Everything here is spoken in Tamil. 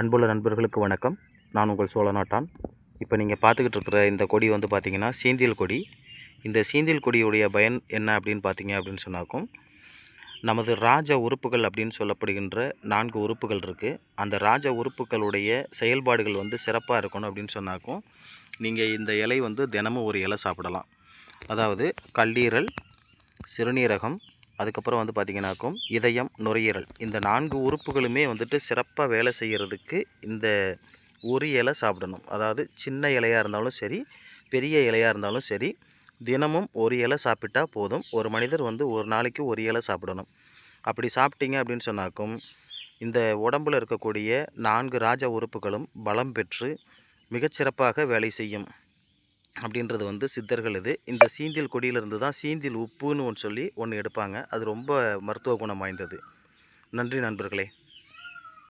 அன்புள்ள நண்பர்களுக்கு வணக்கம். நான் உங்கள் சோழநாட்டான். இப்போ நீங்கள் பார்த்துக்கிட்டு இருக்கிற இந்த கொடி வந்து பார்த்திங்கன்னா சீந்தியல் கொடி. இந்த சீந்தியல் கொடியுடைய பயன் என்ன அப்படின்னு பார்த்தீங்க அப்படின்னு சொன்னாக்கும் நமது ராஜ உறுப்புகள் அப்படின்னு சொல்லப்படுகின்ற நான்கு உறுப்புகள் இருக்குது அந்த ராஜ உறுப்புகளுடைய செயல்பாடுகள் வந்து சிறப்பாக இருக்கணும் அப்படின்னு சொன்னாக்கும் நீங்கள் இந்த இலை வந்து தினமும் ஒரு இலை சாப்பிடலாம். அதாவது கல்லீரல் சிறுநீரகம் அதுக்கப்புறம் வந்து பார்த்திங்கனாக்கும் இதயம் நுரையீரல். இந்த நான்கு உறுப்புகளுமே வந்துட்டு சிறப்பாக வேலை செய்கிறதுக்கு இந்த ஒரு இலை சாப்பிடணும். அதாவது சின்ன இலையாக இருந்தாலும் சரி பெரிய இலையாக இருந்தாலும் சரி தினமும் ஒரு இலை சாப்பிட்டா போதும். ஒரு மனிதர் வந்து ஒரு நாளைக்கு ஒரு இலை சாப்பிடணும். அப்படி சாப்பிட்டீங்க அப்படின்னு சொன்னாக்கும் இந்த உடம்பில் இருக்கக்கூடிய நான்கு ராஜ உறுப்புகளும் பலம் பெற்று மிகச்சிறப்பாக வேலை செய்யும். அப்படின்றது வந்து சித்தர்கள் இது. இந்த சீந்தில் கொடியிலிருந்து தான் சீந்தில் உப்புன்னு ஒன்று சொல்லி ஒன்று எடுப்பாங்க. அது ரொம்ப மருத்துவ குணம் வாய்ந்தது. நன்றி நண்பர்களே.